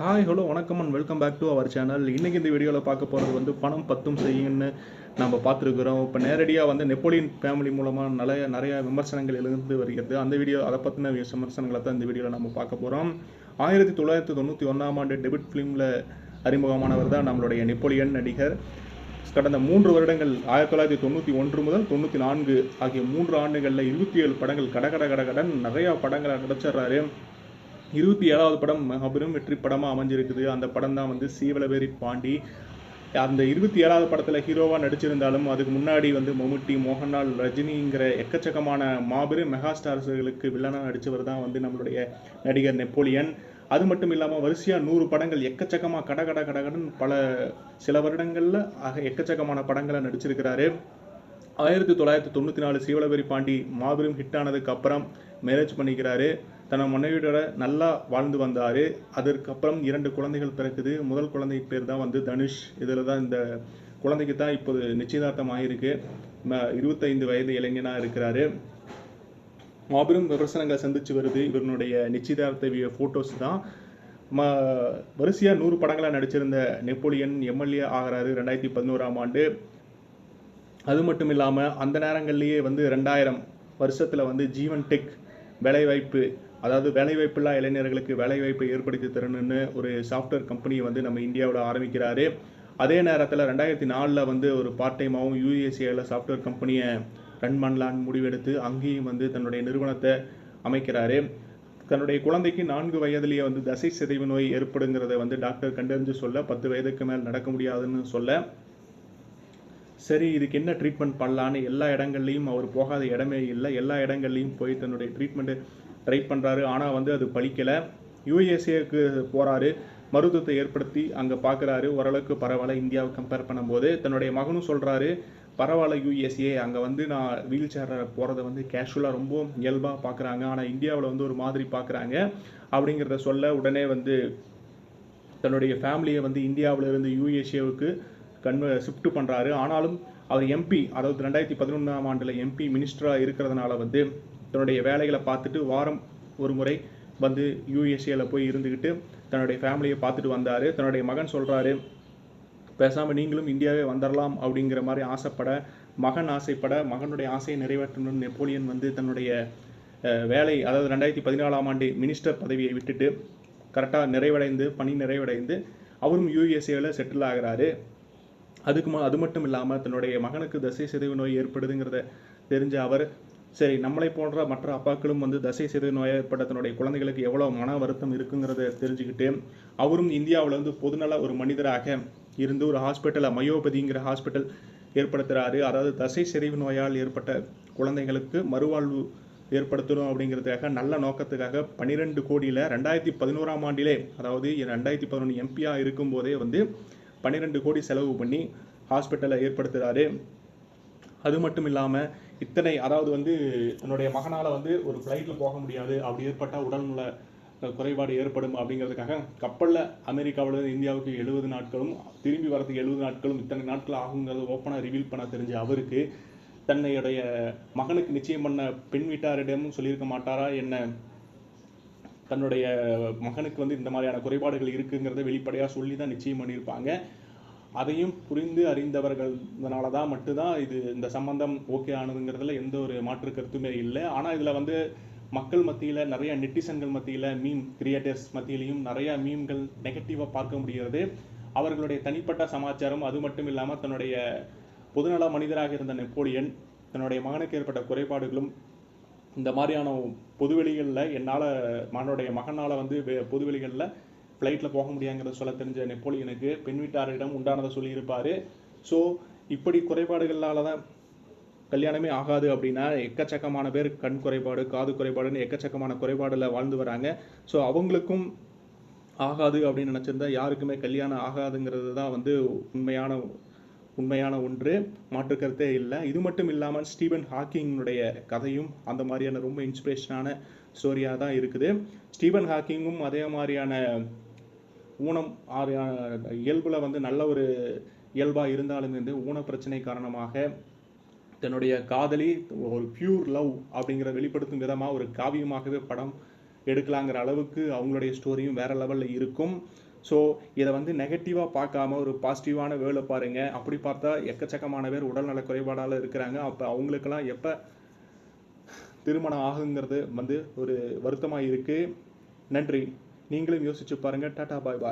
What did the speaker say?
Hi hello வணக்கம் and welcome back to our channel இன்றைக்கி இந்த வீடியோவில் பார்க்க போகிறது வந்து பணம் பத்தும் செய்யும்னு நம்ம பார்த்துருக்குறோம். இப்போ நேரடியாக வந்து நெப்போலியன் ஃபேமிலி மூலமாக நிறைய நிறைய விமர்சனங்கள் எழுந்து வருகிறது. அந்த வீடியோ அதை பற்றின விமர்சனங்களை தான் இந்த வீடியோவில் நம்ம பார்க்க போகிறோம் ஆயிரத்தி தொள்ளாயிரத்தி தொண்ணூற்றி ஒன்றாம் ஆண்டு டெபிட் ஃபிலிமில் அறிமுகமானவர் தான் நம்மளுடைய நெப்போலியன் நடிகர். கடந்த மூன்று வருடங்கள் ஆயிரத்தி தொள்ளாயிரத்தி தொண்ணூற்றி ஒன்று முதல் தொண்ணூற்றி நான்கு ஆகிய மூன்று ஆண்டுகளில் இருபத்தி ஏழு படங்கள் கட கட கட கடன் நிறையா படங்களை நடிச்சிடுறாரு. இருபத்தி ஏழாவது படம் மகாபெரும் வெற்றி படமாக அமைஞ்சிருக்குது. அந்த படம் தான் வந்து சீவலவேரி பாண்டி. அந்த இருபத்தி ஏழாவது படத்தில் ஹீரோவாக நடிச்சிருந்தாலும் அதுக்கு முன்னாடி வந்து மம்முட்டி மோகன்லால் ரஜினிங்கிற எக்கச்சக்கமான மாபெரும் மெகா ஸ்டார்ஸ்களுக்கு வில்லனாக நடித்தவர் தான் வந்து நம்மளுடைய நடிகர் நெப்போலியன். அது மட்டும் இல்லாமல் வரிசையாக நூறு படங்கள் எக்கச்சக்கமாக கட கட கடகடன் பல சில வருடங்களில் ஆக எக்கச்சக்கமான படங்களை நடிச்சிருக்கிறாரு. ஆயிரத்தி தொள்ளாயிரத்தி தொண்ணூற்றி நாலு சீவலபெரி பாண்டி மாபெரும் ஹிட் ஆனதுக்கு அப்புறம் மேரேஜ் பண்ணிக்கிறாரு. தன் மனைவியோட நல்லா வாழ்ந்து வந்தார். அதற்கப்புறம் இரண்டு குழந்தைகள் பிறக்குது. முதல் குழந்தை பேர் தான் வந்து தனுஷ். இதில் தான் இந்த குழந்தைக்கு தான் இப்போது நிச்சயதார்த்தம் ஆகியிருக்கு ம- இருபத்தைந்து வயது இளைஞனாக இருக்கிறாரு. மாபெரும் விமர்சனங்களை சந்திச்சு வருது. இவருடைய நிச்சயதார்த்த ஃபோட்டோஸ் தான். ம வரிசையாக நூறு படங்களாக நடிச்சிருந்த நெப்போலியன் எம்எல்ஏ ஆகிறாரு ரெண்டாயிரத்தி பதினோராம் ஆண்டு. அது மட்டும் இல்லாமல் அந்த நேரங்கள்லேயே வந்து ரெண்டாயிரம் வருஷத்தில் வந்து ஜீவன் டெக் வேலைவாய்ப்பு அதாவது வேலைவாய்ப்பில்லா இளைஞர்களுக்கு வேலைவாய்ப்பை ஏற்படுத்தி தரணும்னு ஒரு சாஃப்ட்வேர் கம்பெனியை வந்து நம்ம இந்தியாவில் ஆரம்பிக்கிறாரு. அதே நேரத்தில் ரெண்டாயிரத்தி நாலில் வந்து ஒரு பார்ட் டைமாகவும் யூஎஸ்ஏவில் சாஃப்ட்வேர் கம்பெனியை ரன் பண்ணலான்னு முடிவெடுத்து அங்கேயும் வந்து தன்னுடைய நிறுவனத்தை அமைக்கிறாரு. தன்னுடைய குழந்தைக்கு நான்கு வயதிலேயே வந்து தசை சிதைவு நோய் ஏற்படுங்கிறத வந்து டாக்டர் கண்டறிஞ்சு சொல்ல பத்து வயதுக்கு மேல் நடக்க முடியாதுன்னு சொல்ல சரி இதுக்கு என்ன ட்ரீட்மெண்ட் பண்ணலான்னு எல்லா இடங்கள்லையும் அவர் போகாத இடமே இல்லை. எல்லா இடங்கள்லையும் போய் தன்னுடைய ட்ரீட்மெண்ட்டு ட்ரை பண்ணுறாரு ஆனால் வந்து அது பழிக்கலை யூஎஸ்ஏக்கு போகிறாரு மருத்துவத்தை ஏற்படுத்தி அங்கே பார்க்குறாரு ஓரளவுக்கு பரவாயில்ல. இந்தியாவை கம்பேர் பண்ணும்போது தன்னுடைய மகனும் சொல்கிறாரு பரவாயில்ல யூஎஸ்ஏ அங்கே வந்து நான் வீல் சேரில் போகிறத வந்து கேஷுவலாக ரொம்ப இயல்பாக பார்க்குறாங்க ஆனால் இந்தியாவில் வந்து ஒரு மாதிரி பார்க்குறாங்க அப்படிங்கிறத சொல்ல உடனே வந்து தன்னுடைய ஃபேமிலியை வந்து இந்தியாவில் இருந்து யூஎஸ்ஏவுக்கு கன்வ ஷிஃப்ட் பண்ணுறாரு ஆனாலும் அவர் எம்பி அதாவது ரெண்டாயிரத்தி பதினொன்றாம் ஆண்டில் எம்பி மினிஸ்டராக இருக்கிறதுனால வந்து தன்னுடைய வேலைகளை பார்த்துட்டு வாரம் ஒரு முறை வந்து யூஎஸ்ஏல போய் இருந்துக்கிட்டு தன்னுடைய ஃபேமிலியை பார்த்துட்டு வந்தார். தன்னுடைய மகன் சொல்கிறாரு பேசாமல் நீங்களும் இந்தியாவே வந்துடலாம் அப்படிங்கிற மாதிரி ஆசைப்பட மகன் ஆசைப்பட மகனுடைய ஆசையை நிறைவேற்றணும்னு நெப்போலியன் வந்து தன்னுடைய வேலை அதாவது ரெண்டாயிரத்தி பதினாலாம் ஆண்டு மினிஸ்டர் பதவியை விட்டுட்டு கரெக்டாக நிறைவடைந்து பணி நிறைவடைந்து அவரும் யூஎஸ்ஏவில் செட்டில் ஆகிறாரு. அதுக்கு அது மட்டும் இல்லாமல் தன்னுடைய மகனுக்கு தசை சிதைவு நோய் ஏற்படுதுங்கிறத தெரிஞ்ச அவர் சரி நம்மளை போன்ற மற்ற அப்பாக்களும் வந்து தசை சிதைவு நோய் ஏற்பட்ட தன்னுடைய குழந்தைகளுக்கு எவ்வளோ மன வருத்தம் இருக்குங்கிறத தெரிஞ்சுக்கிட்டு அவரும் இந்தியாவில் வந்து பொதுநல ஒரு மனிதராக இருந்து ஒரு ஹாஸ்பிட்டலை மயோபதிங்கிற ஹாஸ்பிட்டல் ஏற்படுத்துகிறாரு அதாவது தசை செறிவு நோயால் ஏற்பட்ட குழந்தைகளுக்கு மறுவாழ்வு ஏற்படுத்தணும் அப்படிங்கிறதுக்காக நல்ல நோக்கத்துக்காக பன்னிரெண்டு கோடியில் ரெண்டாயிரத்தி பதினோராம் ஆண்டிலே அதாவது ரெண்டாயிரத்தி பதினொன்று எம்பியாக இருக்கும்போதே வந்து பன்னிரெண்டு கோடி செலவு பண்ணி ஹாஸ்பிட்டலை ஏற்படுத்துகிறாரு அது மட்டும் இல்லாமல் இத்தனை அதாவது வந்து தன்னுடைய மகனால் வந்து ஒரு ஃப்ளைட்டில் போக முடியாது. அப்படி ஏற்பட்டால் உடல்நல குறைபாடு ஏற்படும் அப்படிங்கிறதுக்காக கப்பலில் அமெரிக்காவிலிருந்து இந்தியாவுக்கு எழுபது நாட்களும் திரும்பி வரதுக்கு எழுபது நாட்களும் இத்தனை நாட்கள் ஆகுங்கிறது ஓப்பனாக ரிவீல் பண்ண தெரிஞ்ச அவருக்கு தன்னையுடைய மகனுக்கு நிச்சயம் பண்ண பெண் வீட்டாரிடமும் சொல்லியிருக்க மாட்டாரா என்ன? தன்னுடைய மகனுக்கு வந்து இந்த மாதிரியான குறைபாடுகள் இருக்குங்கிறத வெளிப்படையாக சொல்லி தான் நிச்சயம் பண்ணியிருப்பாங்க. அதையும் புரிந்து அறிந்தவர்கள்னால தான் மட்டும்தான் இது இந்த சம்பந்தம் ஓகே ஆனதுங்கிறதுல எந்த ஒரு மாற்று கருத்துமே இல்லை. ஆனால் இதில் வந்து மக்கள் மத்தியில் நிறைய நெட்டிசன்கள் மத்தியில் மீம் கிரியேட்டர்ஸ் மத்தியிலையும் நிறைய மீம்கள் நெகட்டிவாக பார்க்க முடிகிறது. அவர்களுடைய தனிப்பட்ட சமாச்சாரம் அது மட்டும் இல்லாமல் தன்னுடைய பொதுநல மனிதராக இருந்த நெப்போலியன் தன்னுடைய மகனுக்கு ஏற்பட்ட குறைபாடுகளும் இந்த மாதிரியான பொதுவெளிகளில் என்னால் மகனுடைய மகனால் வந்து வே- பொதுவெளிகளில் ஃப்ளைட்டில் போக முடியாங்கிறத சொல்ல தெரிஞ்ச நெப்போலியனுக்கு பெண் வீட்டாரிடம் உண்டானதை சொல்லியிருப்பார். ஸோ இப்படி குறைபாடுகளால் தான் கல்யாணமே ஆகாது அப்படின்னா எக்கச்சக்கமான பேர் கண் குறைபாடு காது குறைபாடுன்னு எக்கச்சக்கமான குறைபாடில் வாழ்ந்து வராங்க. ஸோ அவங்களுக்கும் ஆகாது அப்படின்னு நினச்சிருந்தா யாருக்குமே கல்யாணம் ஆகாதுங்கிறது தான் வந்து உண்மையான உண்மையான ஒன்று. மாற்று கருத்தே இல்லை. இது மட்டும் இல்லாமல் ஸ்டீபன் ஹாக்கிங்கினுடைய கதையும் அந்த மாதிரியான ரொம்ப இன்ஸ்பிரேஷனான ஸ்டோரியாக தான் இருக்குது. ஸ்டீபன் ஹாக்கிங்கும் அதே மாதிரியான ஊனம் ஆறு இயல்பில் வந்து நல்ல ஒரு இயல்பாக இருந்தாலும் வந்து ஊன பிரச்சனை காரணமாக தன்னுடைய காதலி ஒரு பியூர் லவ் அப்படிங்கிற வெளிப்படுத்தும் விதமாக ஒரு காவியமாகவே படம் எடுக்கலாங்கிற அளவுக்கு அவங்களுடைய ஸ்டோரியும் வேறு லெவலில் இருக்கும். ஸோ இதை வந்து நெகட்டிவாக பார்க்காம ஒரு பாசிட்டிவான வேலை பாருங்கள் அப்படி பார்த்தா எக்கச்சக்கமான பேர் உடல்நல குறைபாடால் இருக்கிறாங்க. அப்போ அவங்களுக்கெல்லாம் எப்போ திருமணம் ஆகுங்கிறது வந்து ஒரு வருத்தமாக இருக்குது நன்றி. நீங்களும் யோசிச்சு பாருங்கள் டாடா பாய் பாய்.